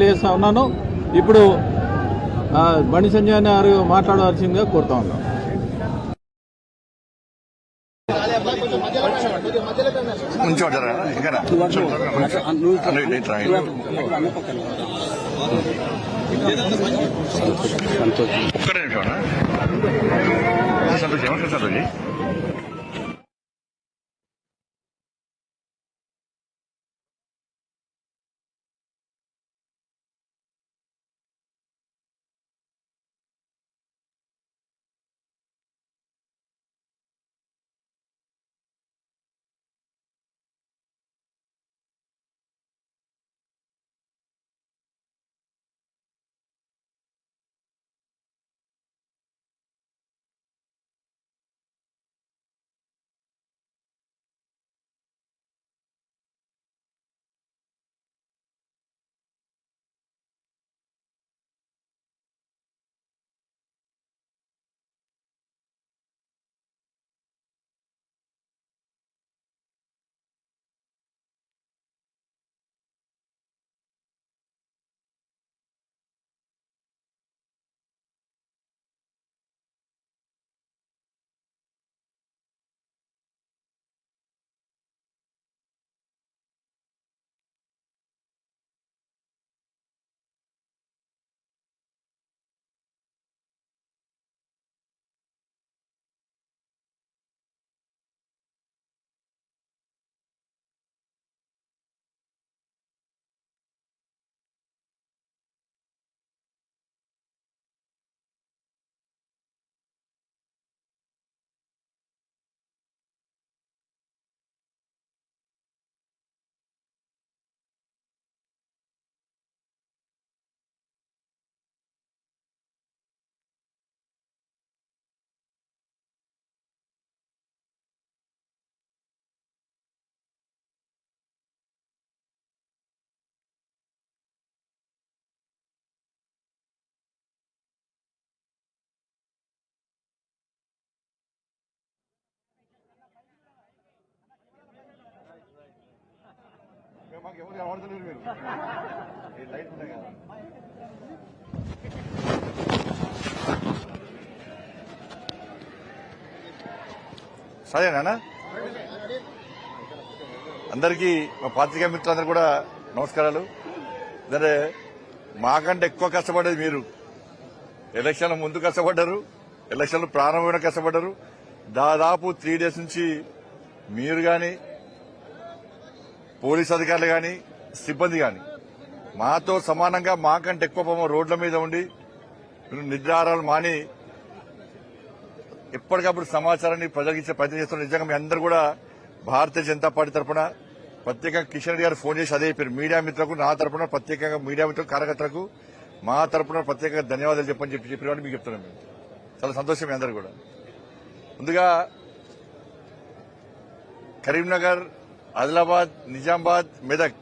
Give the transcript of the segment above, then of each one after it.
తెలియజేస్తా ఉన్నాను. ఇప్పుడు బండి సంజయ్ గారు మాట్లాడవలసిందిగా కోరుతా ఉన్నాను. కొంచెం సంతోషం సంతోషం ఒక్క సరేనా అందరికీ మా పాత్రికా మిత్రులందరూ కూడా నమస్కారాలు. సరే మాకంటే ఎక్కువ కష్టపడేది మీరు. ఎలక్షన్ల ముందు కష్టపడ్డారు ఎలక్షన్లు ప్రారంభమైన కష్టపడ్డారు. దాదాపు త్రీ డేస్ నుంచి మీరు కానీ పోలీస్ అధికారులు కానీ సిబ్బంది కానీ మాతో సమానంగా మాకంటే ఎక్కువ పాపం రోడ్ల మీద ఉండి నిద్రారాలు మాని ఎప్పటికప్పుడు సమాచారాన్ని ప్రజలకు ఇచ్చే ప్రయత్నం చేస్తున్నారు. నిజంగా మీ అందరూ కూడా భారతీయ జనతా పార్టీ తరఫున ప్రత్యేకంగా కిషన్ రెడ్డి గారు ఫోన్ చేసి అదే పేరు. మీడియా మిత్రులకు నా తరఫున ప్రత్యేకంగా మీడియా మిత్రులకు కార్యకర్తలకు మా తరఫున ప్రత్యేకంగా ధన్యవాదాలు చెప్పని చెప్పి చెప్పిన మీకు చెప్తున్నాం మేము చాలా సంతోషం మీ అందరూ కూడా. ముందుగా కరీంనగర్ ఆదిలాబాద్ నిజామాబాద్ మెదక్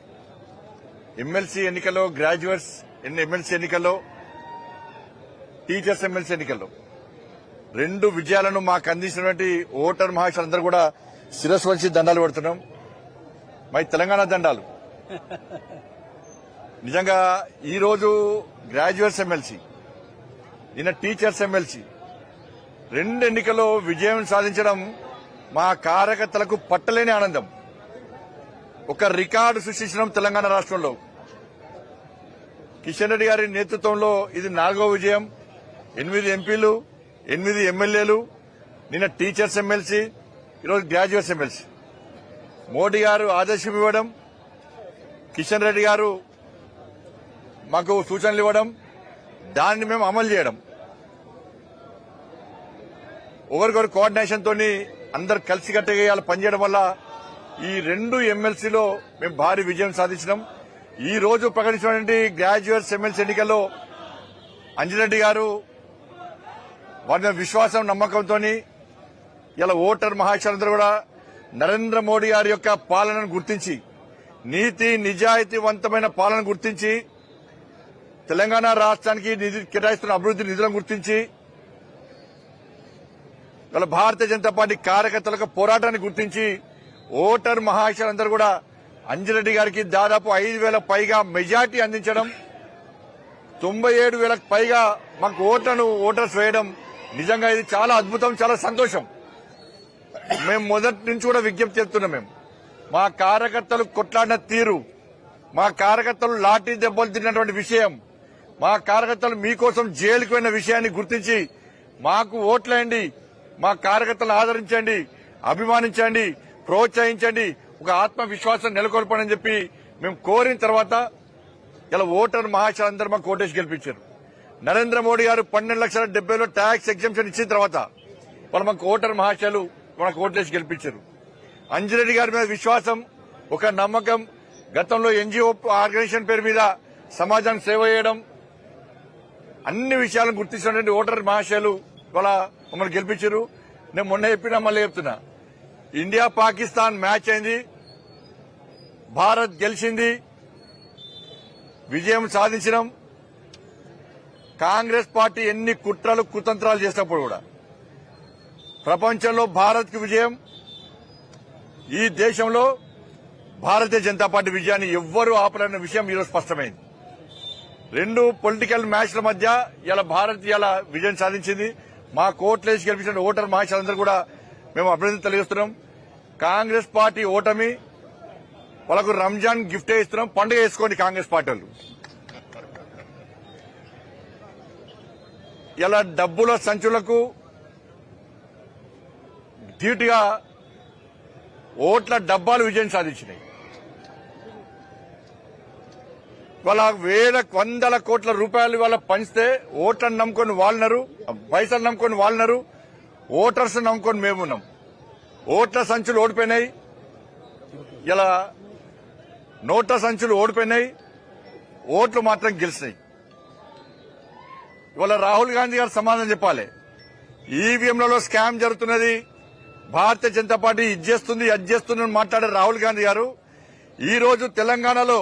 ఎమ్మెల్సీ ఎన్నికల్లో గ్రాడ్యుయేట్స్ ఎన్ని ఎమ్మెల్సీ ఎన్నికల్లో టీచర్స్ ఎమ్మెల్సీ ఎన్నికల్లో. రెండు విజయాలను మాకు అందించినటువంటి ఓటర్ మహాశయులందరూ కూడా శిరస్సు వంచి దండాలు పెడుతున్నాం. మై తెలంగాణ దండాలు. నిజంగా ఈరోజు గ్రాడ్యుయేట్స్ ఎమ్మెల్సీ నిన్న టీచర్స్ ఎమ్మెల్సీ రెండు ఎన్నికల్లో విజయం సాధించడం మా కార్యకర్తలకు పట్టలేని ఆనందం. ఒక రికార్డు సృష్టించడం తెలంగాణ రాష్ట్రంలో. కిషన్ రెడ్డి గారి నేతృత్వంలో ఇది నాలుగో విజయం. ఎనిమిది ఎంపీలు ఎనిమిది ఎమ్మెల్యేలు నిన్న టీచర్స్ ఎమ్మెల్సీ ఈరోజు గ్రాడ్యుయేట్స్ ఎమ్మెల్సీ. మోడీ గారు ఆదేశం ఇవ్వడం కిషన్ రెడ్డి గారు మాకు సూచనలు ఇవ్వడం దాన్ని మేము అమలు చేయడం. ఒకరికొకరు కోఆర్డినేషన్ తోని అందరు కలిసికట్టుగా ఇవాళ పనిచేయడం వల్ల ఈ రెండు ఎమ్మెల్సీలో మేము భారీ విజయం సాధించినాం. ఈ రోజు ప్రకటించినటువంటి గ్రాడ్యుయేట్స్ ఎమ్మెల్సీ ఎన్నికల్లో అంజిరెడ్డి గారు వారి విశ్వాసం నమ్మకంతో ఇలా ఓటర్ మహాశయులందరూ కూడా నరేంద్ర మోడీ గారి యొక్క పాలనను గుర్తించి నీతి నిజాయితీవంతమైన పాలన గుర్తించి తెలంగాణ రాష్ట్రానికి నిధి కేటాయిస్తున్న అభివృద్ధి నిధులను గుర్తించి ఇలా భారతీయ జనతా పార్టీ కార్యకర్తలకు పోరాటాన్ని గుర్తించి ఓటర్ మహాశయులందరూ కూడా అంజిరెడ్డి గారికి దాదాపు ఐదు వేల పైగా మెజార్టీ అందించడం తొంభై ఏడు వేలకు పైగా మాకు ఓట్లను ఓటర్స్ వేయడం నిజంగా ఇది చాలా అద్భుతం చాలా సంతోషం. మేము మొదటి నుంచి కూడా విజ్ఞప్తి చేస్తున్నాం మేము. మా కార్యకర్తలు కొట్లాడిన తీరు మా కార్యకర్తలు లాఠీ దెబ్బలు తిన్నటువంటి విషయం మా కార్యకర్తలు మీకోసం జైలుకు పోయిన విషయాన్ని గుర్తించి మాకు ఓట్లేయండి మా కార్యకర్తలను ఆదరించండి అభిమానించండి ప్రోత్సహించండి ఒక ఆత్మవిశ్వాసం నెలకొల్పని చెప్పి మేము కోరిన తర్వాత ఇలా ఓటర్ మహాశయులందరూ మాకు ఓటేసి గెలిపించారు. నరేంద్ర మోడీ గారు పన్నెండు లక్షల డెబ్బైలో ట్యాక్స్ ఎగ్జామ్షన్ ఇచ్చిన తర్వాత వాళ్ళు మాకు ఓటర్ మహాశయాలు మనకు ఓటేసి గెలిపించారు. అంజిరెడ్డి గారి మీద విశ్వాసం ఒక నమ్మకం గతంలో ఎన్జిఓ ఆర్గనైజేషన్ పేరు మీద సమాజానికి సేవ చేయడం అన్ని విషయాలను గుర్తించినటువంటి ఓటర్ మహాశయాలు ఇవాళ మమ్మల్ని గెలిపించారు. నేను మొన్న చెప్పినా మళ్ళీ చెప్తున్నా. ఇండియా పాకిస్తాన్ మ్యాచ్ అయింది. భారత్ గెలిచింది. విజయం సాధించడం కాంగ్రెస్ పార్టీ ఎన్ని కుట్రలు కుతంత్రాలు చేసినప్పుడు కూడా. ప్రపంచంలో భారత్కి విజయం. ఈ దేశంలో భారతీయ జనతా పార్టీ విజయాన్ని ఎవ్వరూ ఆపలేని విషయం ఈరోజు స్పష్టమైంది. రెండు పొలిటికల్ మ్యాచ్ల మధ్య ఇలా భారత్ ఇలా విజయం సాధించింది. మా కోట్లేసి గెలిపించిన ఓటర్ మహాశాలందరూ కూడా మేము అభినందన తెలియజేస్తున్నాం. కాంగ్రెస్ పార్టీ ఓటమి వాళ్ళకు రంజాన్ గిఫ్ట్ ఇస్తున్నాం. పండుగ వేసుకోండి కాంగ్రెస్ పార్టీ వాళ్ళు. ఇలా డబ్బుల సంచులకు ధీటుగా ఓట్ల డబ్బాలు విజయం సాధించినాయి. వాళ్ళ వేల వందల కోట్ల రూపాయలు వాళ్ళ పంచితే ఓట్లను నమ్ముకొని వాళ్ళనరు పైసలు నమ్ముకొని వాళ్ళనరు ఓటర్స్ నమ్ముకొని మేమున్నాం ఓట్ల సంచులు ఓడిపోయినాయి. ఇలా నోట్ల సంచులు ఓడిపోయినాయి. ఓట్లు మాత్రం గెలిచినాయి. ఇవాళ రాహుల్ గాంధీ గారు సమాధానం చెప్పాలి. ఈవీఎంలలో స్కామ్ జరుగుతున్నది. భారతీయ జనతా పార్టీ ఇది చేస్తుంది అది చేస్తుంది అని మాట్లాడే రాహుల్ గాంధీ గారు. ఈ రోజు తెలంగాణలో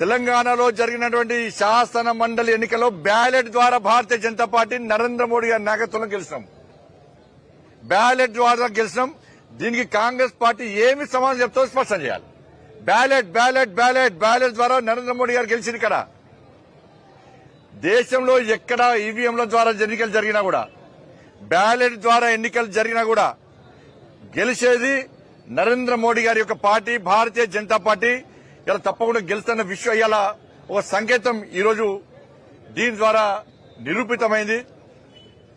తెలంగాణలో జరిగినటువంటి శాసన మండలి ఎన్నికల్లో బ్యాలెట్ ద్వారా భారతీయ జనతా పార్టీ నరేంద్ర మోడీ గారి నాయకత్వంలో గెలిచినాం. బ్యాలెట్ ద్వారా గెలిచినాం. దీనికి కాంగ్రెస్ పార్టీ ఏమి సమాధానం చెప్తో స్పష్టం చేయాలి. బ్యాలెట్ బ్యాలెట్ బ్యాలెట్ బ్యాలెట్ ద్వారా నరేంద్ర మోడీ గారు గెలిచింది ఇక్కడ. దేశంలో ఎక్కడ ఈవీఎంల ద్వారా ఎన్నికలు జరిగినా కూడా బ్యాలెట్ ద్వారా ఎన్నికలు జరిగినా కూడా గెలిచేది నరేంద్ర మోడీ గారి యొక్క పార్టీ భారతీయ జనతా పార్టీ. ఇలా తప్పకుండా గెలుస్తున్న విశ్వ ఇలా ఒక సంకేతం ఈరోజు దీని ద్వారా నిరూపితమైంది.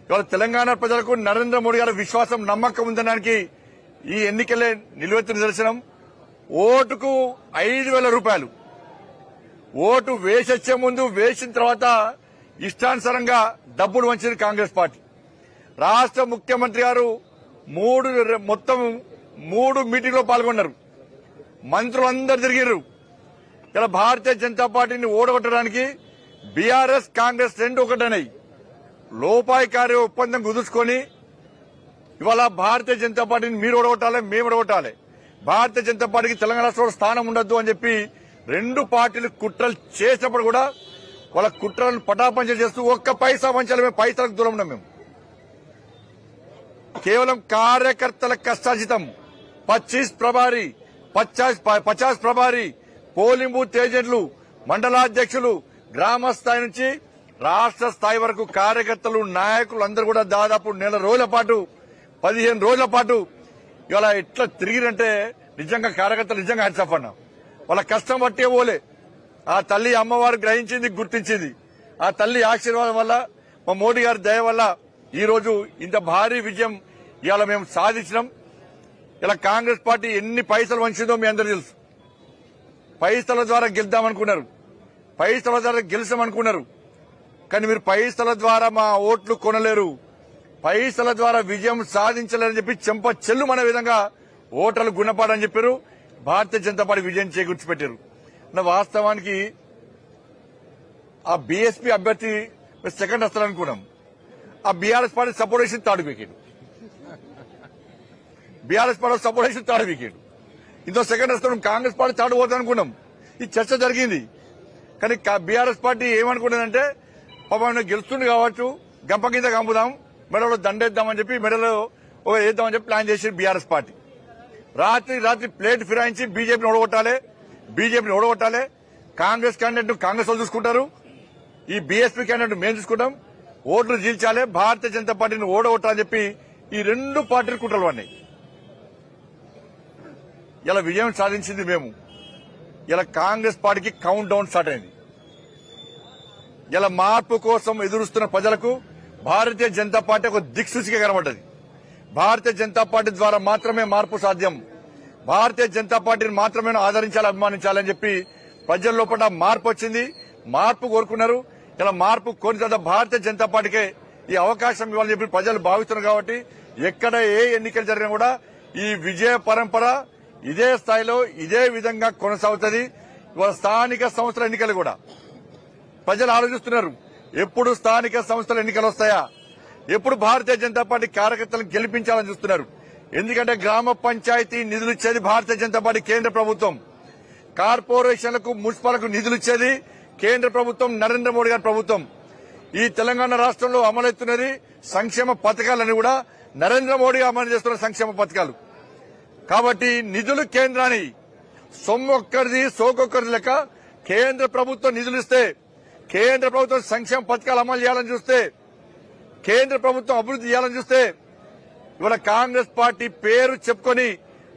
ఇవాళ తెలంగాణ ప్రజలకు నరేంద్ర మోడీ గారి విశ్వాసం నమ్మకం ఉందనడానికి ఈ ఎన్నికలే నిలువెత్తు నిదర్శనం. ఓటుకు ఐదు వేల రూపాయలు. ఓటు వేసొచ్చే ముందు వేసిన తర్వాత ఇష్టానుసారంగా డబ్బులు వంచింది కాంగ్రెస్ పార్టీ. రాష్ట్ర ముఖ్యమంత్రి గారు మూడు మొత్తం మూడు మీటింగ్లో పాల్గొన్నారు. మంత్రులందరూ తిరిగారు ఇలా భారతీయ జనతా పార్టీని ఓడగొట్టడానికి బీఆర్ఎస్ కాంగ్రెస్ రెండు ఒకటనేయి. లోపాయికారి ఒప్పందం కుదుర్చుకొని ఇవాళ భారతీయ జనతా పార్టీని మీరు ఓడగొట్టాలి మేము ఓడగొట్టాలి. భారతీయ జనతా పార్టీకి తెలంగాణ రాష్ట్రంలో స్థానం ఉండొద్దు అని చెప్పి రెండు పార్టీలు కుట్రలు చేసినప్పుడు కూడా వాళ్ళ కుట్రలను పటాపంచలు చేస్తూ ఒక్క పైసా పంచాలి మేము పైసలకు దూరం ఉన్నాం మేము. కేవలం కార్యకర్తల కష్టాజితం పచ్చీస్ ప్రభారి పచాస్ పచాస్ ప్రభారి పోలింగ్ బూత్ ఏజెంట్లు మండలాధ్యక్షులు గ్రామ స్థాయి నుంచి రాష్ట్ర స్థాయి వరకు కార్యకర్తలు నాయకులు అందరూ కూడా దాదాపు నెల రోజుల పాటు పదిహేను రోజుల పాటు ఇవాళ ఎట్లా తిరిగిరంటే నిజంగా కార్యకర్తలు నిజంగా హ్యాట్సాఫ్ వాళ్ళ కష్టం పట్టే పోలే. ఆ తల్లి అమ్మవారు గ్రహించింది గుర్తించింది. ఆ తల్లి ఆశీర్వాదం వల్ల మా మోడీ గారి దయ వల్ల ఈ రోజు ఇంత భారీ విజయం ఇవాళ మేము సాధించినాం. ఇలా కాంగ్రెస్ పార్టీ ఎన్ని పైసలు వంచిందో మీ అందరూ తెలుసు. పైసల ద్వారా గెలుద్దామనుకున్నారు. పైసల ద్వారా గెలిచామనుకున్నారు. కానీ మీరు పైసల ద్వారా మా ఓట్లు కొనలేరు. పైసల ద్వారా విజయం సాధించలేరని చెప్పి చెంప చెల్లుమనే విధంగా ఓటర్లు గుణపాడని చెప్పారు. భారతీయ జనతా పార్టీ విజయం చేకూర్చిపెట్టారు. నా వాస్తవానికి ఆ బీఎస్పీ అభ్యర్థి సెకండ్ వస్తారనుకున్నాం ఆ బీఆర్ఎస్ పార్టీ సపోర్ట్ చేసి third wicket BRS party support చేసి థర్డ్ వికెట్ ఇంతో సెకండ్ వస్తాం కాంగ్రెస్ పార్టీ థర్డ్ పోతుంది అనుకున్నాం ఈ చర్చ జరిగింది. కానీ బీఆర్ఎస్ పార్టీ ఏమనుకున్నదంటే పాపం గెలుస్తుంది కావచ్చు గంప కింద కంపుదాం మెడలో దండేద్దామని చెప్పి మెడలో వేద్దామని చెప్పి ప్లాన్ చేసి బీఆర్ఎస్ పార్టీ. రాత్రి రాత్రి ప్లేట్ ఫిరాయించి బీజేపీని ఓడగొట్టాలి బీజేపీని ఓడగొట్టాలి. కాంగ్రెస్ క్యాండిడేట్ కాంగ్రెస్ వాళ్ళు చూసుకుంటారు. ఈ బీఎస్పీ క్యాండిడేట్ మేము చూసుకుంటాం. ఓట్లు జీల్చాలి భారతీయ జనతా పార్టీని ఓడగొట్టాలని చెప్పి ఈ రెండు పార్టీలు కుట్రలు పడినాయి. ఇలా విజయం సాధించింది మేము. ఇలా కాంగ్రెస్ పార్టీకి కౌంట్ డౌన్ స్టార్ట్ అయింది. ఇలా మార్పు కోసం ఎదురుస్తున్న ప్రజలకు భారతీయ జనతా పార్టీ ఒక దిక్సూచిగా కనబడ్డది. భారతీయ జనతా పార్టీ ద్వారా మాత్రమే మార్పు సాధ్యం. భారతీయ జనతా పార్టీని మాత్రమే ఆదరించాలి అభిమానించాలని చెప్పి ప్రజల లోపల మార్పు వచ్చింది. మార్పు కోరుకున్నారు. ఇలా మార్పు కోరిన తర్వాత భారతీయ జనతా పార్టీకే ఈ అవకాశం ఇవ్వాలని చెప్పి ప్రజలు భావిస్తున్నారు కాబట్టి ఎక్కడ ఏ ఎన్నికలు జరిగినా కూడా ఈ విజయ పరంపర ఇదే స్థాయిలో ఇదే విధంగా కొనసాగుతుంది. ఇవాళ స్థానిక సంస్థల ఎన్నికలు కూడా. ప్రజలు ఆలోచిస్తున్నారు. ఎప్పుడు స్థానిక సంస్థల ఎన్నికలు వస్తాయా? ఎప్పుడు భారతీయ జనతా పార్టీ కార్యకర్తలను గెలిపించాలని చూస్తున్నారు? ఎందుకంటే గ్రామ పంచాయతీ నిధులు ఇచ్చేది భారతీయ జనతా పార్టీ కేంద్ర ప్రభుత్వం. కార్పొరేషన్లకు మున్సిపాలకు నిధులు ఇచ్చేది కేంద్ర ప్రభుత్వం నరేంద్ర మోడీ గారి ప్రభుత్వం. ఈ తెలంగాణ రాష్ట్రంలో అమలవుతున్నది సంక్షేమ పథకాలని కూడా నరేంద్ర మోడీ అమలు చేస్తున్న సంక్షేమ పథకాలు. కాబట్టి నిధులు కేంద్రాన్ని సొమ్ము ఒక్కరిది సోకొక్కరిది లెక్క కేంద్ర ప్రభుత్వం నిధులు ఇస్తే కేంద్ర ప్రభుత్వం సంక్షేమ పథకాలు అమలు చేయాలని చూస్తే కేంద్ర ప్రభుత్వం అభివృద్ధి చేయాలని చూస్తే ఇవాళ కాంగ్రెస్ పార్టీ పేరు చెప్పుకొని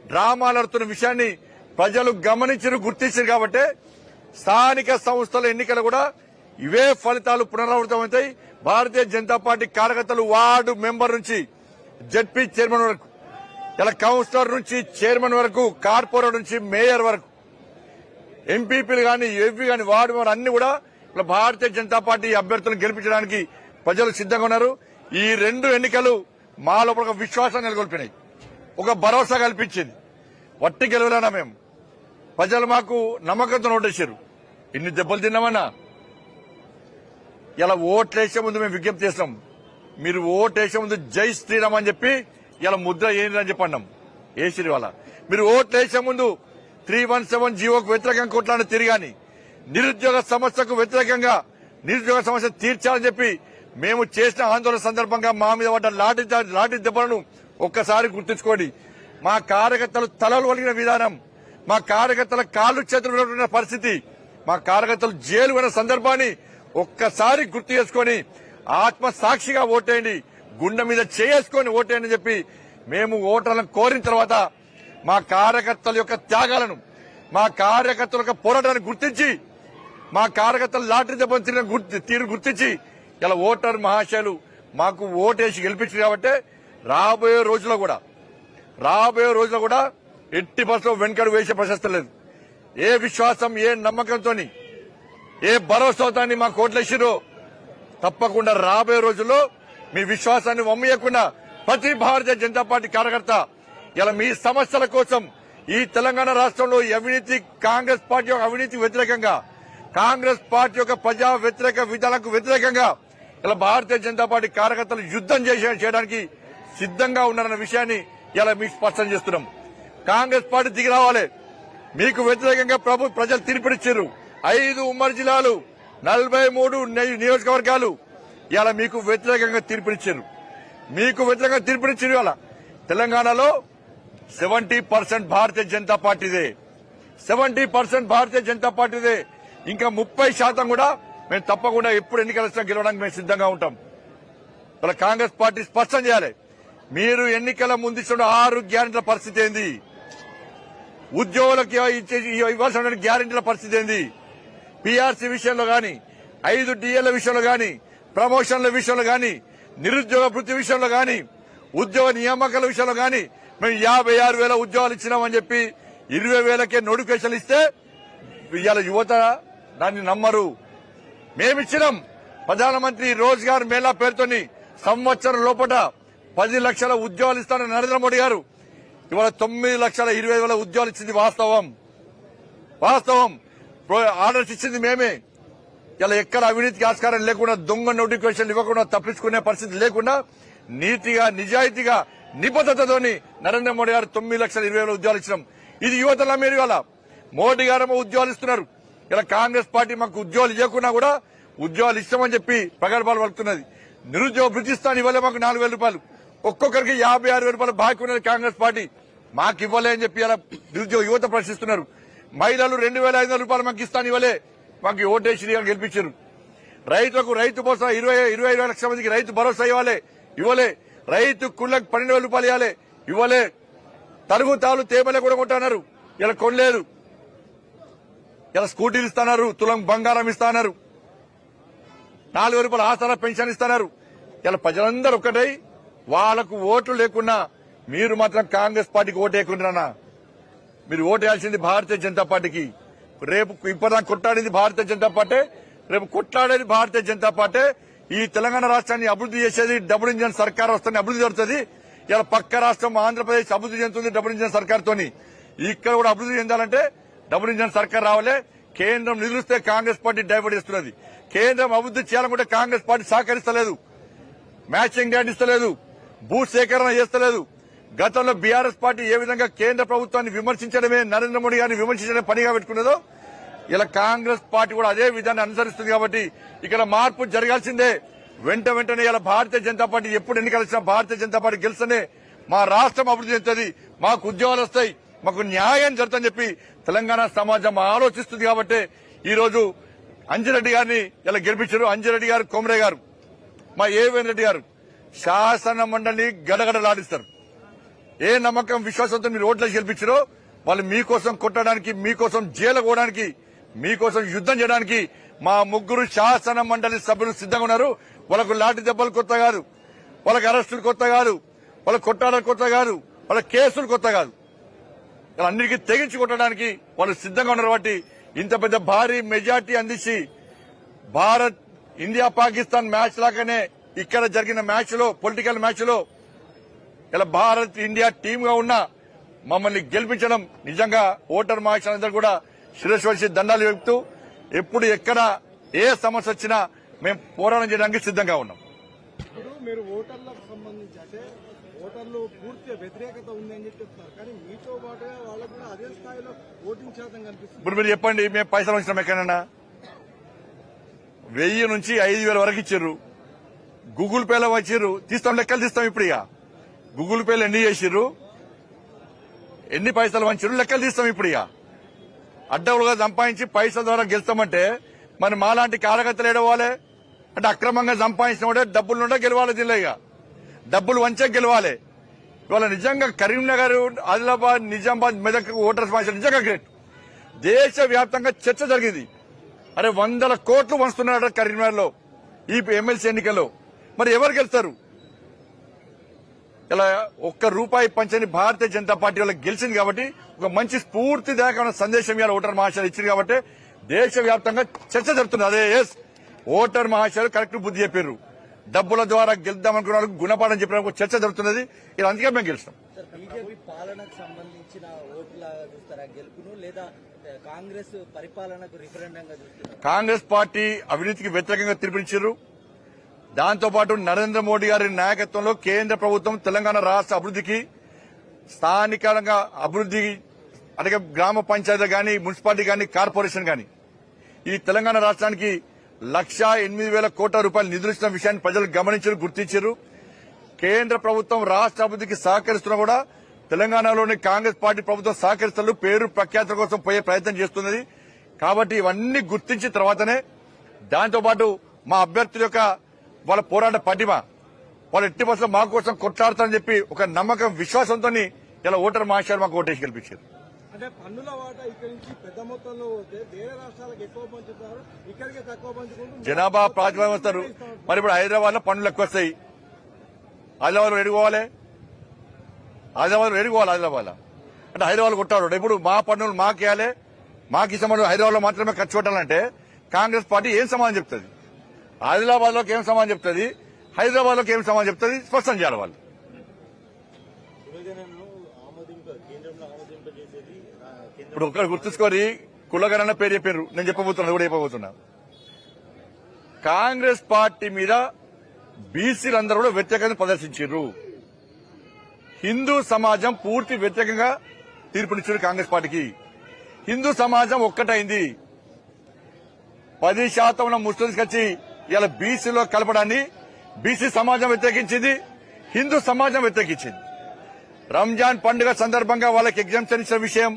డ్రామాలు ఆడుతున్న విషయాన్ని ప్రజలు గమనించరు గుర్తించారు కాబట్టి స్థానిక సంస్థల ఎన్నికలు కూడా ఇవే ఫలితాలు పునరావృతమవుతాయి భారతీయ జనతా పార్టీ కార్యకర్తలు వార్డు మెంబర్ నుంచి జడ్పీ చైర్మన్ వరకు ఇలా కౌన్సిలర్ నుంచి చైర్మన్ వరకు కార్పొరేటర్ నుంచి మేయర్ వరకు ఎంపీపీలు కానీ ఎవ్వి కానీ వార్డు మెంబర్ అన్ని కూడా భారతీయ జనతా పార్టీ అభ్యర్థులను గెలిపించడానికి ప్రజలు సిద్ధంగా ఉన్నారు. ఈ రెండు ఎన్నికలు మా లోపల ఒక విశ్వాసం నెలకొల్పినాయి. ఒక భరోసా కల్పించింది. వట్టి గెలవలేనా మేము? ప్రజలు మాకు నమ్మకంతో ఓటేశారు ఇన్ని దెబ్బలు తిన్నామన్నా? ఇలా ఓట్లేసే ముందు మేము విజ్ఞప్తి చేస్తాం మీరు ఓటేసే ముందు జై శ్రీరామ్ అని చెప్పి ఇలా ముద్ర ఏంటి చెప్పి అన్నాం. ఏ శ్రీ వాళ్ళ మీరు ఓట్లేసే ముందు త్రీ వన్ సెవెన్ జీవోకు వ్యతిరేకంగా కొట్లాడిన తిరిగాని నిరుద్యోగ సమస్యకు వ్యతిరేకంగా నిరుద్యోగ సమస్య తీర్చాలని చెప్పి మేము చేసిన ఆందోళన సందర్భంగా మా మీద పడ్డ లాఠీ లాఠీ దెబ్బలను ఒక్కసారి గుర్తుంచుకోండి. మా కార్యకర్తలు తలలు వలిగిన విధానం మా కార్యకర్తల కాళ్ళు చేతులు ఉన్న పరిస్థితి మా కార్యకర్తలు జైలు అయిన సందర్భాన్ని ఒక్కసారి గుర్తు చేసుకొని ఆత్మ సాక్షిగా ఓటేయండి గుండె మీద చేసుకొని ఓటేయండి అని చెప్పి మేము ఓటర్లను కోరిన తర్వాత మా కార్యకర్తల యొక్క త్యాగాలను మా కార్యకర్తల యొక్క పోరాటాన్ని గుర్తించి మా కార్యకర్తలు లాటరీ దెబ్బతిన గుర్తు- తీరు గుర్తించి ఇలా ఓటర్ మహాశయులు మాకు ఓటేసి గెలిపించారు కాబట్టి రాబోయే రోజుల్లో కూడా రాబోయే రోజుల్లో కూడా ఎట్టి బస్సులో వెనుకడు వేసే ప్రశస్తి లేదు. ఏ విశ్వాసం ఏ నమ్మకంతో ఏ భరోసాతో మా కోట్లేసిరో తప్పకుండా రాబోయే రోజుల్లో మీ విశ్వాసాన్ని వమ్మయ్యకుండా ప్రతి భారతీయ జనతా పార్టీ కార్యకర్త ఇలా మీ సమస్యల కోసం ఈ తెలంగాణ రాష్ట్రంలో అవినీతి కాంగ్రెస్ పార్టీ అవినీతి వ్యతిరేకంగా కాంగ్రెస్ పార్టీ యొక్క ప్రజా వ్యతిరేక విధానాలకు వ్యతిరేకంగా ఇలా భారతీయ జనతా పార్టీ కార్యకర్తలు యుద్ధం చేసే చేయడానికి సిద్ధంగా ఉన్నారన్న విషయాన్ని ఇలా మీకు స్పష్టం చేస్తున్నాం. కాంగ్రెస్ పార్టీ దిగి రావాలి. మీకు వ్యతిరేకంగా ప్రభు ప్రజలు తీర్పునిచ్చారు ఐదు ఉమ్మడి జిల్లాలు నలభై మూడు నియోజకవర్గాలు ఇలా మీకు వ్యతిరేకంగా తీర్పునిచ్చారు మీకు వ్యతిరేకంగా తీర్పునిచ్చారు ఇవాళ తెలంగాణలో సెవెంటీ పర్సెంట్ భారతీయ జనతా పార్టీదే. సెవెంటీ పర్సెంట్ భారతీయ జనతా పార్టీదే. ఇంకా ముప్పై శాతం కూడా మేము తప్పకుండా ఎప్పుడు ఎన్నికలు వచ్చినా గెలవడానికి మేము సిద్ధంగా ఉంటాం. ఇలా కాంగ్రెస్ పార్టీ స్పష్టం చేయాలి. మీరు ఎన్నికల ముందు ఆరు గ్యారెంటీల పరిస్థితి ఏంది? ఉద్యోగులకు ఇవ్వాల్సిన గ్యారెంటీల పరిస్థితి ఏంది? పీఆర్సీ విషయంలో గాని ఐదు డిఏల విషయంలో గాని ప్రమోషన్ల విషయంలో గాని నిరుద్యోగ వృత్తి విషయంలో గాని ఉద్యోగ నియామకాల విషయంలో గాని మేము యాభై ఆరు వేల ఉద్యోగాలు ఇచ్చినామని చెప్పి ఇరవై వేలకే నోటిఫికేషన్లు ఇస్తే ఇవాళ యువత దాన్ని నమ్మరు. మేమిచ్చినాం. ప్రధానమంత్రి రోజ్గార్ మేళా పేరుతోని సంవత్సరం లోపల పది లక్షల ఉద్యోగాలు ఇస్తానని నరేంద్ర మోడీ గారు. ఇవాళ తొమ్మిది లక్షల ఇరవై వేల ఉద్యోగాలు ఇచ్చింది వాస్తవం. వాస్తవం. ఆర్డర్స్ ఇచ్చింది మేమే. ఇలా ఎక్కడ అవినీతికి ఆస్కారం లేకుండా దొంగ నోటిఫికేషన్ ఇవ్వకుండా తప్పించుకునే పరిస్థితి లేకుండా నీతిగా నిజాయితీగా నిబద్ధతతోని నరేంద్ర మోడీ గారు తొమ్మిది లక్షల ఇరవై వేల ఉద్యోగాలు ఇచ్చినాం. ఇది యువతల మీరు ఇవాళ. మోడీ గారేమో ఉద్యోగాలు ఇస్తున్నారు. ఇలా కాంగ్రెస్ పార్టీ మాకు ఉద్యోగాలు ఇవ్వకున్నా కూడా ఉద్యోగాలు ఇస్తామని చెప్పి ప్రగల్భాలు పలుకుతున్నది. నిరుద్యోగ వృత్తిస్తాను ఇవ్వలే మాకు నాలుగు వేల రూపాయలు. ఒక్కొక్కరికి యాభై ఆరు వేల రూపాయలు బాకీ ఉన్నది కాంగ్రెస్ పార్టీ. మాకు ఇవ్వలే అని చెప్పి ఇలా నిరుద్యోగ యువత ప్రశ్నిస్తున్నారు. మహిళలు రెండు వేల ఐదు వందల రూపాయలు మాకు ఇస్తాను ఇవ్వలే. మాకు ఓటేసి గెలిపించారు. రైతులకు రైతు భరోసా ఇరవై ఇరవై ఐదు లక్షల మందికి రైతు భరోసా ఇవ్వాలి. ఇవ్వలే. రైతు కుళ్ళకు పన్నెండు వేల రూపాయలు ఇవ్వాలి. ఇవ్వలే. తరుగు తాలు తేమలే కూడా కొంటున్నారు ఇలా కొనలేదు. ఇలా స్కూటీలు ఇస్తున్నారు తులం బంగారం ఇస్తున్నారు నాలుగు వేల రూపాయల ఆసరా పెన్షన్ ఇస్తున్నారు. ఇలా ప్రజలందరూ ఒక్కటై వాళ్ళకు ఓట్లు లేకున్నా మీరు మాత్రం కాంగ్రెస్ పార్టీకి ఓటు వేయకుండా మీరు ఓటు వేయాల్సింది భారతీయ జనతా పార్టీకి. రేపు ఇప్పటిదాకా కొట్లాడింది భారతీయ జనతా పార్టీ. రేపు కొట్లాడేది భారతీయ జనతా పార్టీ. ఈ తెలంగాణ రాష్ట్రాన్ని అభివృద్ధి చేసేది డబుల్ ఇంజన్ సర్కార్ వస్తుంది అభివృద్ధి జరుగుతుంది. ఇలా పక్క రాష్ట్రం ఆంధ్రప్రదేశ్ అభివృద్ధి చెందుతుంది డబుల్ ఇంజన్ సర్కార్ తోని ఇక్కడ కూడా అభివృద్ధి చెందాలంటే డబుల్ ఇంజన్ సర్కార్ రావాలి కేంద్రం నిలుస్తే కాంగ్రెస్ పార్టీ డైవర్ట్ చేస్తున్నది. కేంద్రం అభివృద్ధి చేయాలనుకుంటే కాంగ్రెస్ పార్టీ సహకరిస్తలేదు. మ్యాచింగ్ గ్రాంట్ ఇస్తలేదు. భూ సేకరణ చేస్తలేదు. గతంలో బీఆర్ఎస్ పార్టీ ఏ విధంగా కేంద్ర ప్రభుత్వాన్ని విమర్శించడమే నరేంద్ర మోడీ గారిని విమర్శించడమే పనిగా పెట్టుకున్నదో ఇలా కాంగ్రెస్ పార్టీ కూడా అదే విధాన్ని అనుసరిస్తుంది కాబట్టి ఇక్కడ మార్పు జరగాల్సిందే. వెంట వెంటనే ఇలా భారతీయ జనతా పార్టీ ఎప్పుడు ఎన్నికలు వచ్చినా భారతీయ జనతా పార్టీ గెలుస్తనే మా రాష్ట్రం అభివృద్ధి చెందుతుంది మాకు ఉద్యోగాలు వస్తాయి మాకు న్యాయం జరుగుతుందని చెప్పి తెలంగాణ సమాజం ఆలోచిస్తుంది కాబట్టి ఈరోజు అంజిరెడ్డి గారిని ఇలా గెలిపించారు. అంజిరెడ్డి గారు కొమరే గారు మా ఏవేన్ రెడ్డి గారు శాసన మండలి గడగడలాడిస్తారు. ఏ నమ్మకం విశ్వాసంతో మీరు ఓట్లేసి గెలిపించారో వాళ్ళు మీకోసం కొట్టడానికి మీకోసం జైలు కోవడానికి మీకోసం యుద్ధం చేయడానికి మా ముగ్గురు శాసన మండలి సభ్యులు సిద్ధంగా ఉన్నారు. వాళ్ళకు లాఠీ దెబ్బలు కొత్త కాదు. వాళ్ళకి అరెస్టులు కొత్త కాదు. వాళ్ళ కొట్టాడలు కొత్త కాదు. వాళ్ళ కేసులు కొత్త కాదు. అన్నిటికీ తెగించుకుంటడానికి వాళ్ళు సిద్ధంగా ఉన్నారు కాబట్టి ఇంత పెద్ద భారీ మెజార్టీ అందించి భారత్ ఇండియా పాకిస్తాన్ మ్యాచ్ లాగానే ఇక్కడ జరిగిన మ్యాచ్లో పొలిటికల్ మ్యాచ్లో ఇలా భారత్ ఇండియా టీమ్గా ఉన్న మమ్మల్ని గెలిపించడం నిజంగా ఓటర్ మహాశయులందరూ కూడా శిరస్సు దండాలు చెప్తూ ఎప్పుడు ఎక్కడ ఏ సమస్య వచ్చినా మేము పోరాటం చేయడానికి సిద్ధంగా ఉన్నాం. మీరు ఓటర్లకు సంబంధించి ఓటర్లు పూర్తి వ్యతిరేకత ఉందని చెప్పి చెప్తున్నారు. కానీ మీతో పాటుగా వాళ్ళకు కూడా అదే స్థాయిలో ఓటింగ్ శాతం కనిపిస్తుంది. ఇప్పుడు మీరు చెప్పండి మేము పైసలు వచ్చినాం ఎక్కడన్నా వెయ్యి నుంచి ఐదు వేల వరకు ఇచ్చారు. గూగుల్ పేలో వచ్చారు. తీస్తాం లెక్కలు తీస్తాం ఇప్పుడు ఇక. గూగుల్ పేలో ఎన్ని చేసిర్రు? ఎన్ని పైసలు వంచారు లెక్కలు తీస్తాం ఇప్పుడు ఇక. అడ్డవులుగా సంపాదించి పైసల ద్వారా గెలుస్తామంటే మరి మాలాంటి కార్యకర్తలు ఏడవాలి? అంటే అక్రమంగా సంపాదించిన వాడే డబ్బులు ఉండే గెలవాలి జిల్లా ఇక. డబ్బులు వంచే గెలవాలి. ఇవాళ నిజంగా కరీంనగర్ ఆదిలాబాద్ నిజామాబాద్ మెదక్ ఓటర్స్ భాష నిజంగా గ్రేట్ దేశ వ్యాప్తంగా చర్చ జరిగింది. అరే వందల కోట్లు వంచుతున్నారట కరీంనగర్లో ఈ ఎమ్మెల్సీ ఎన్నికల్లో. మరి ఎవరు గెలుస్తారు? ఇలా ఒక్క రూపాయి పంచని భారతీయ జనతా పార్టీ వాళ్ళకి గెలిచింది కాబట్టి ఒక మంచి స్ఫూర్తిదాయకమైన సందేశం ఇవాళ ఓటర్ మహాశయాలు ఇచ్చింది కాబట్టి దేశవ్యాప్తంగా చర్చ జరుగుతుంది అదే ఎస్ ఓటర్ మహాశయాలు కరెక్ట్ బుద్ధి చెప్పారు డబ్బుల ద్వారా గెలుద్దాం అనుకున్న వాళ్ళకి గుణపాఠం చెప్పిన ఒక చర్చ జరుగుతున్నది. ఇది అందుకే మేము గెలుస్తాం. సార్ బీజేపీ పాలనకు సంబంధించిన ఓట్లాగా చూస్తారా? గెలుపును లేదా ఏ, కాంగ్రెస్ పరిపాలనకు రిఫరెండంగా చూస్తారా కాంగ్రెస్ పార్టీ అవినీతికి వ్యతిరేకంగా తీర్పునిచ్చారు దాంతో పాటు నరేంద్ర మోడీ గారి నాయకత్వంలో కేంద్ర ప్రభుత్వం తెలంగాణ రాష్ట్ర అభివృద్ధికి స్థానికంగా అభివృద్ధి అలాగే గ్రామ పంచాయతీ గాని మున్సిపాలిటీ గాని కార్పొరేషన్ గాని ఈ తెలంగాణ రాష్ట్రానికి లక్షా ఎనిమిది వేల కోట్ల రూపాయలు నిధులు ఇచ్చిన విషయాన్ని ప్రజలు గమనించారు గుర్తించారు. కేంద్ర ప్రభుత్వం రాష్ట్ర అభివృద్ధికి సహకరిస్తున్నా కూడా తెలంగాణలోని కాంగ్రెస్ పార్టీ ప్రభుత్వం సహకరిస్తూ పేరు ప్రఖ్యాతుల కోసం పోయే ప్రయత్నం చేస్తున్నది. కాబట్టి ఇవన్నీ గుర్తించిన తర్వాతనే దాంతో పాటు మా అభ్యర్థుల యొక్క వాళ్ళ పోరాట పటిమ వాళ్ళు ఎట్టి బస్సులో మా కోసం కొట్లాడతారని చెప్పి ఒక నమ్మకం విశ్వాసంతో ఇలా ఓటర్ మహాశయాలు మాకు ఓటేసి గెలిపించారు. అంటే పన్నుల వాటా ఇక్కడి నుంచి పెద్ద మొత్తంలో పోతే వేరే రాష్ట్రాలకు ఎక్కువ పంచుతారు ఇక్కడికే తక్కువ పంచుకుంటూ జనాభా ప్రాతిపదికన వస్తారు మరి ఇప్పుడు హైదరాబాద్లో పన్నులు ఎక్కువ వస్తాయి. ఆదిలాబాద్లో ఎడుకోవాలి ఆదిలాబాద్లో ఎడుకోవాలి ఆదిలాబాద్లో అంటే హైదరాబాద్ కొట్టాడు ఇప్పుడు మా పన్నులు మాకేయాలి మాకు ఈ సంబంధం హైదరాబాద్లో మాత్రమే ఖర్చు పెట్టాలంటే కాంగ్రెస్ పార్టీ ఏం సమాధానం చెప్తుంది? ఆదిలాబాద్లోకి ఏం సమాధానం చెప్తుంది? హైదరాబాద్లోకి ఏం సమాధానం చెప్తుంది? స్పష్టం చేయాలి వాళ్ళు. ఇప్పుడు ఒక్కరు గుర్తుంచుకొని కులగరన్న పేరు చెప్పారు నేను చెప్పబోతున్నా కూడా చెప్పబోతున్నా. కాంగ్రెస్ పార్టీ మీద బీసీలందరూ కూడా వ్యతిరేకంగా ప్రదర్శించారు హిందూ సమాజం పూర్తి వ్యతిరేకంగా తీర్పునిచ్చారు కాంగ్రెస్ పార్టీకి. హిందూ సమాజం ఒక్కటైంది. పది శాతం ఉన్న ముస్లింస్ వచ్చి ఇలా బీసీలో కలపడాన్ని బీసీ సమాజం వ్యతిరేకించింది హిందూ సమాజం వ్యతిరేకించింది. రంజాన్ పండుగ సందర్భంగా వాళ్ళకి ఎగ్జామ్షన్ ఇచ్చిన విషయం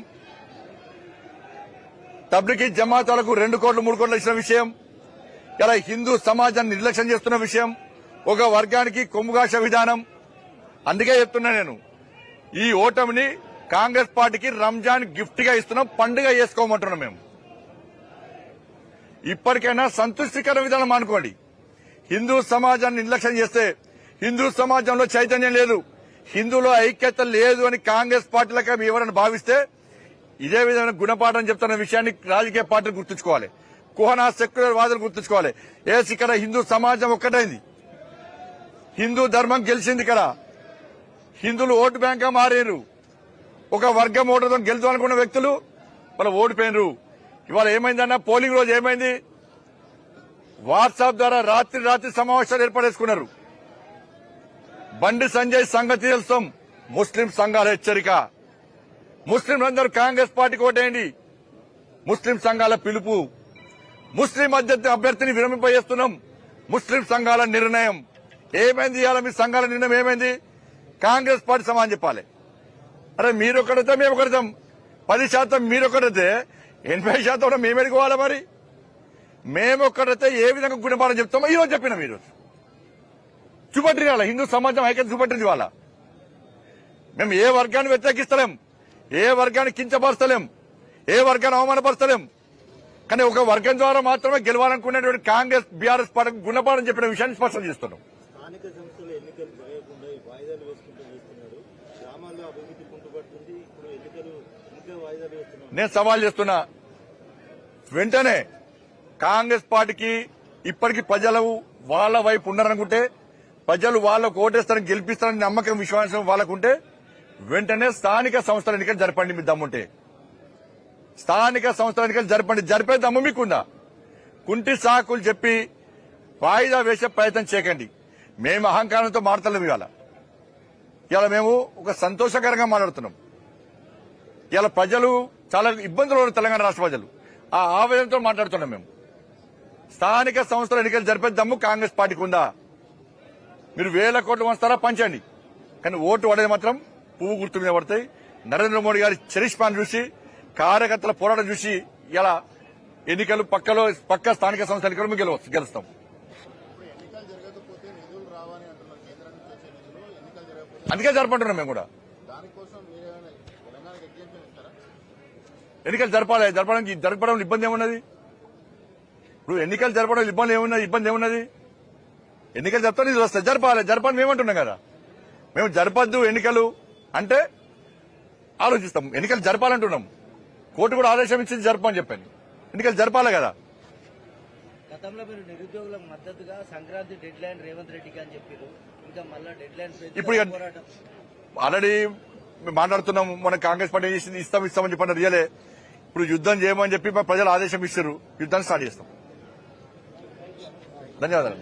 తబ్లికి జమాతాలకు రెండు కోట్లు మూడు కోట్లు ఇచ్చిన విషయం ఇలా హిందూ సమాజాన్ని నిర్లక్ష్యం చేస్తున్న విషయం ఒక వర్గానికి కొమ్ముగాష విధానం. అందుకే చెప్తున్నా నేను ఈ ఓటమిని కాంగ్రెస్ పార్టీకి రంజాన్ గిఫ్ట్గా ఇస్తున్నాం పండుగ చేసుకోమంటున్నాం మేము. ఇప్పటికైనా సంతృష్టికర విధానం అనుకోండి. హిందూ సమాజాన్ని నిర్లక్ష్యం చేస్తే హిందూ సమాజంలో చైతన్యం లేదు హిందూలో ఐక్యత లేదు అని కాంగ్రెస్ పార్టీలకు ఎవరైనా భావిస్తే ఇదే విధమైన గుణపాఠం చెప్తున్న విషయాన్ని రాజకీయ పార్టీలు గుర్తుంచుకోవాలి. కుహనా సెక్యులర్ వాదులు గుర్తుంచుకోవాలి. ఏస్ ఇక్కడ హిందూ సమాజం ఒక్కటైంది. హిందూ ధర్మం గెలిచింది ఇక్కడ. హిందువులు ఓటు బ్యాంక్గా మారారు. ఒక వర్గం ఓటర్తో గెలుద్దాం అనుకున్న వ్యక్తులు వాళ్ళ ఓడిపోయినరు. ఇవాళ ఏమైందన్న పోలింగ్ రోజు ఏమైంది? వాట్సాప్ ద్వారా రాత్రి రాత్రి సమావేశాలు ఏర్పడేసుకున్నారు బండి సంజయ్ సంగతి తెలుస్తాం. ముస్లిం సంఘాల హెచ్చరిక. ముస్లింలందరూ కాంగ్రెస్ పార్టీకి ఓటేయండి. ముస్లిం సంఘాల పిలుపు. ముస్లిం అభ్యర్థి అభ్యర్థిని విరమింపజేస్తున్నాం. ముస్లిం సంఘాల నిర్ణయం. ఏమైంది ఇవాళ మీ సంఘాల నిర్ణయం ఏమైంది? కాంగ్రెస్ పార్టీ సమానం చెప్పాలి. అరే మీరు ఒకరితే మేము ఒకరితాం పది శాతం మీరు ఒకరితే ఎనభై శాతం కూడా మేము ఎడుకోవాలి మరి? మేము ఒక్కడైతే ఏ విధంగా గుణపాఠం చెప్తామో ఈరోజు చెప్పినాం ఈరోజు చూపట్టింది వాళ్ళ హిందూ సమాజం ఐక్యత చూపట్టింది వాళ్ళ మేము ఏ వర్గాన్ని వ్యతిరేకిస్తలేం. ఏ వర్గాన్ని కించపరచలేం ఏ వర్గాన్ని అవమానపరచలేం. కానీ ఒక వర్గం ద్వారా మాత్రమే గెలవాలనుకునేటువంటి కాంగ్రెస్ బీఆర్ఎస్ పార్టీకి గుణపాఠం చెప్పిన విషయాన్ని స్పష్టం చేస్తున్నాం. నేను సవాల్ చేస్తున్నా. వెంటనే కాంగ్రెస్ పార్టీకి ఇప్పటికి ప్రజలు వాళ్ళ వైపు ఉన్నారనుకుంటే ప్రజలు వాళ్ళకు ఓటేస్తారని గెలిపిస్తారని నమ్మకం విశ్వాసం వాళ్ళకుంటే వెంటనే స్థానిక సంస్థల ఎన్నికలు జరపండి మీ దమ్ముంటే. స్థానిక సంస్థల ఎన్నికలు జరపండి జరిపే దమ్ము మీకుందా? కుంటి సాకులు చెప్పి వాయిదా వేసే ప్రయత్నం చేయకండి. మేము అహంకారంతో మాట్లాడలేము ఇవాళ. ఇవాళ మేము ఒక సంతోషకరంగా మాట్లాడుతున్నాం. ఇలా ప్రజలు చాలా ఇబ్బందులు ఉన్నారు తెలంగాణ రాష్ట్ర ప్రజలు. ఆ ఆవేదనతో మాట్లాడుతున్నాం మేము. స్థానిక సంస్థల ఎన్నికలు జరిపే దమ్ము కాంగ్రెస్ పార్టీకి ఉందా? మీరు వేల కోట్లు వస్తారా పంచండి. కానీ ఓటు పడేది మాత్రం పువ్వు గుర్తు మీద పడతాయి. నరేంద్ర మోడీ గారి చరిష్మాను చూసి కార్యకర్తల పోరాటం చూసి ఇలా ఎన్నికలు పక్కలో పక్క స్థానిక సంస్థల ఎన్నికలు మేము గెలవచ్చు గెలుస్తాం. అందుకే జరపంటున్నాం మేము కూడా. ఎన్నికలు జరపాలి జరపడానికి జరపడం ఇబ్బంది ఏమున్నది? ఇప్పుడు ఎన్నికలు జరపడం ఇబ్బంది ఏమున్నది? ఇబ్బంది ఏమున్నది? ఎన్నికలు జరుపుతా ఇది వస్తాయి జరపాలి జరపని మేమంటున్నాం కదా. మేము జరపద్దు ఎన్నికలు. అంటే ఆలోచిస్తాం. ఎన్నికలు జరపాలంటున్నాం. కోర్టు కూడా ఆదేశం ఇచ్చింది జరపని చెప్పాను. ఎన్నికలు జరపాలి కదా. గతంలో మీరు నిరుద్యోగులకు మద్దతుగా సంక్రాంతి డెడ్ లైన్ రేవంత్ రెడ్డికి అని చెప్పారు. ఇంకా మళ్ళా డెడ్ లైన్ ఇప్పుడు ఆల్రెడీ మేము మాట్లాడుతున్నాం మన కాంగ్రెస్ పార్టీ ఇస్తాం ఇస్తామని చెప్పిన రియలే ఇప్పుడు యుద్ధం చేయమని చెప్పి ప్రజలు ఆదేశం ఇస్తారు యుద్ధాన్ని స్టార్ట్ చేస్తాం. ధన్యవాదాలు.